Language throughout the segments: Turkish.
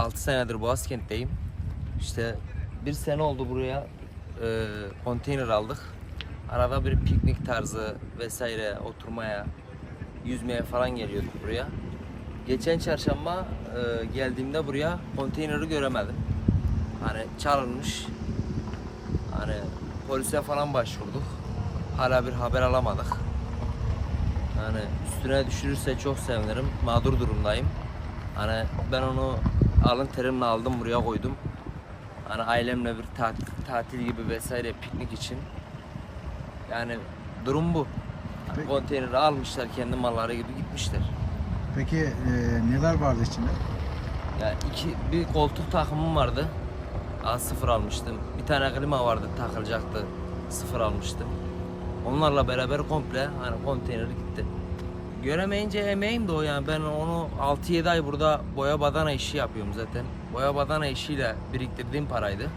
6 senedir Boğazkent'teyim. İşte bir sene oldu buraya e, konteyner aldık. Arada bir piknik tarzı vesaire oturmaya, yüzmeye falan geliyorduk buraya. Geçen çarşamba e, geldiğimde buraya konteyneri göremedim. Hani çalınmış. Hani polise falan başvurduk. Hala bir haber alamadık. Yani üstüne düşürürse çok sevinirim. Mağdur durumdayım. Hani ben onu alın terimle aldım buraya koydum. Hani ailemle bir tatil, tatil gibi vesaire piknik için. Yani durum bu. Peki. konteyneri almışlar kendi malları gibi gitmişler. Peki e, neler vardı içinde? Ya iki bir koltuk takımım vardı. A0 almıştım. Bir tane klima vardı takılacaktı. Sıfır almıştım. Onlarla beraber komple hani konteyner gitti. Göremeyince emeğim de o yani ben onu 6-7 ay burada boya badana işi yapıyorum zaten. Boya badana işiyle biriktirdiğim paraydı.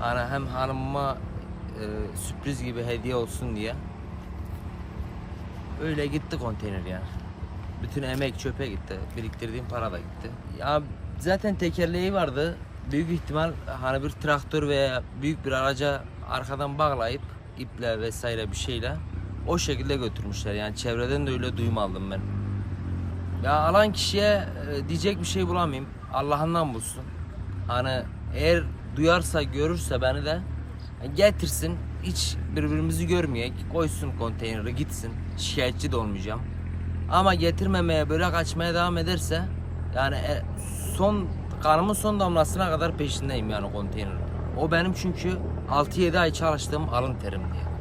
Hani hem hanımıma e, sürpriz gibi hediye olsun diye. Öyle gitti konteyner yani. Bütün emek çöpe gitti. Biriktirdiğim para da gitti. Ya zaten tekerleği vardı. Büyük ihtimal hani bir traktör veya büyük bir araca arkadan bağlayıp iple vesaire bir şeyle o şekilde götürmüşler. Yani çevreden de öyle duyum aldım ben. Ya alan kişiye e, diyecek bir şey bulamayayım. Allah'ından bulsun. Hani eğer duyarsa görürse beni de e, getirsin. Hiç birbirimizi görmeyek. Koysun konteyneri gitsin. Şikayetçi de olmayacağım. Ama getirmemeye böyle kaçmaya devam ederse yani e, son kanımın son damlasına kadar peşindeyim yani konteynerin. O benim çünkü 6-7 ay çalıştığım alın terim diye.